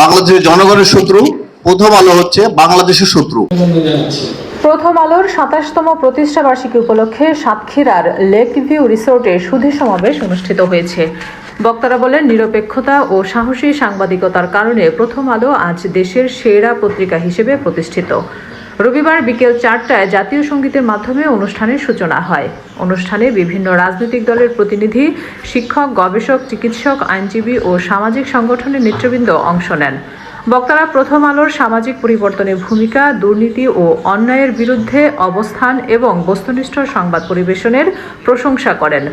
বাংলাদেশের জনগণের শত্রু, প্রথম আলো হচ্ছে বাংলাদেশের শত্রু। প্রথম আলোর সাতাশতম প্রতিষ্ঠা বার্ষিকী উপলক্ষে সাতক্ষীরার লেক ভিউ রিসোর্টে সুধী সমাবেশ অনুষ্ঠিত হয়েছে। বক্তারা বলেন, নিরপেক্ষতা ও সাহসী সাংবাদিকতার কারণে প্রথম আলো আজ দেশের সেরা পত্রিকা হিসেবে প্রতিষ্ঠিত। রবিবার বিকেল চারটায় জাতীয় সঙ্গীতের মাধ্যমে অনুষ্ঠানের সূচনা হয়। অনুষ্ঠানে বিভিন্ন রাজনৈতিক দলের প্রতিনিধি, শিক্ষক, গবেষক, চিকিৎসক, আইনজীবী ও সামাজিক সংগঠনের নেতৃবৃন্দ অংশ নেন। বক্তারা প্রথম আলোর সামাজিক পরিবর্তনের ভূমিকা, দুর্নীতি ও অন্যায়ের বিরুদ্ধে অবস্থান এবং বস্তুনিষ্ঠ সংবাদ পরিবেশনের প্রশংসা করেন।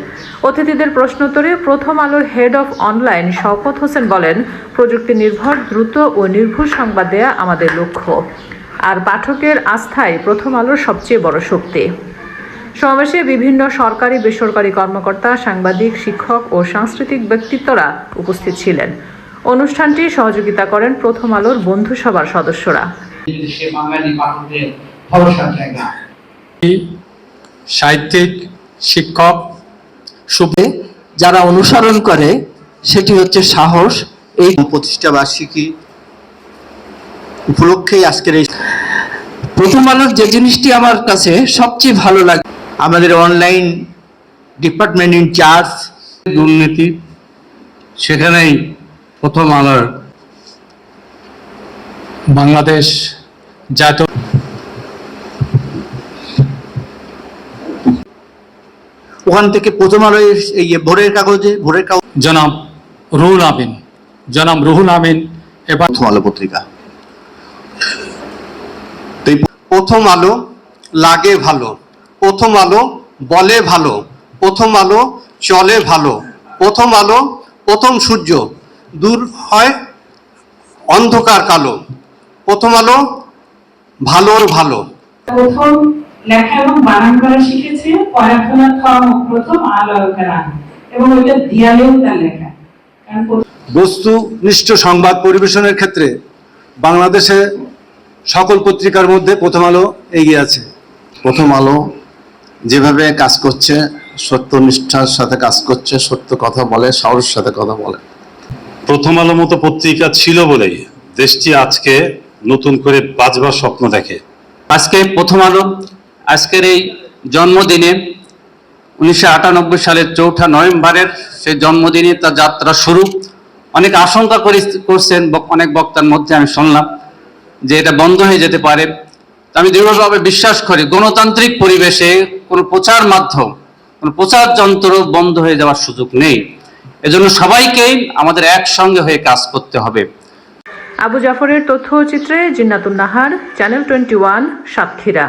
অতিথিদের প্রশ্নোত্তরে প্রথম আলোর head of online Shawkat Hossain বলেন প্রযুক্তি নির্ভর দ্রুত ও নির্ভুল সংবাদ দেয়া আমাদের লক্ষ্য। আর পাঠকের আস্থাই প্রথম আলোর সবচেয়ে বড় শক্তি। সমাবেশে বিভিন্ন সরকারি বেসরকারি কর্মকর্তা সাংবাদিক শিক্ষক ও সাংস্কৃতিক ব্যক্তিত্বরা উপস্থিত ছিলেন। অনুষ্ঠানটি সহযোগিতা করেন প্রথম আলোর বন্ধু সভার সদস্যরা। সাহিত্যিক শিক্ষক শুভে যারা অনুসরণ করে সেটি হচ্ছে সাহস এই প্রতিষ্ঠা বার্ষিকী উপলক্ষেই আজকের এই প্রথম আলোর যে জিনিসটি আমার কাছে সবচেয়ে ভালো লাগে আমাদের অনলাইন ডিপার্টমেন্ট ইনচার্জ দুর্নীতি সেখানেই প্রথম আলোর বাংলাদেশ জাতীয় ওখান থেকে প্রথম আলো এই ভোরের কাগজে ভোরের কাগজ জনাব রুহুল আমিন জনাব রুহুল আমিন এবার প্রথম আলো পত্রিকা। প্রথম আলো লাগে ভালো প্রথম আলো বলে ভালো প্রথম আলো চলে ভালো প্রথম আলো প্রথম সূর্য দূর হয় অন্ধকার কালো প্রথম আলো ভালোর ভালো। প্রথম লেখা এবং বানান করা শিখেছে পড়াশোনা প্রথম আলোকার এবং ওইটা দিয়ালেও তার লেখা। বস্তুনিষ্ঠ সংবাদ পরিবেশনের ক্ষেত্রে বাংলাদেশে সকল পত্রিকার মধ্যে প্রথম আলো এগিয়ে আছে। প্রথম আলো যেভাবে কাজ করছে সত্যনিষ্ঠার সাথে কাজ করছে সত্য কথা বলে সাহসের সাথে কথা বলে। প্রথম আলো মতো পত্রিকা ছিল বলেই দেশটি আজকে নতুন করে বাঁচবার স্বপ্ন দেখে। আজকে প্রথম আলো আজকের এই জন্মদিনে উনিশশো আটানব্বই সালের চৌঠা নভেম্বরের সেই জন্মদিনে তার যাত্রা শুরু। অনেক আশঙ্কা করি- করছেন অনেক বক্তার মধ্যে আমি শুনলাম। যে এটা বন্ধ হয়ে যেতে পারে। আমি দৃঢ়ভাবে বিশ্বাস করি, গণতান্ত্রিক পরিবেশে কোনো প্রচার মাধ্যম, কোনো প্রচার যন্ত্র বন্ধ হয়ে যাওয়ার সুযোগ নেই। এজন্য সবাইকেই আমাদের একসঙ্গে হয়ে কাজ করতে হবে। আবু জাফরের তথ্যচিত্রে Jinnatun Nahar, channel twenty one, Satkhira.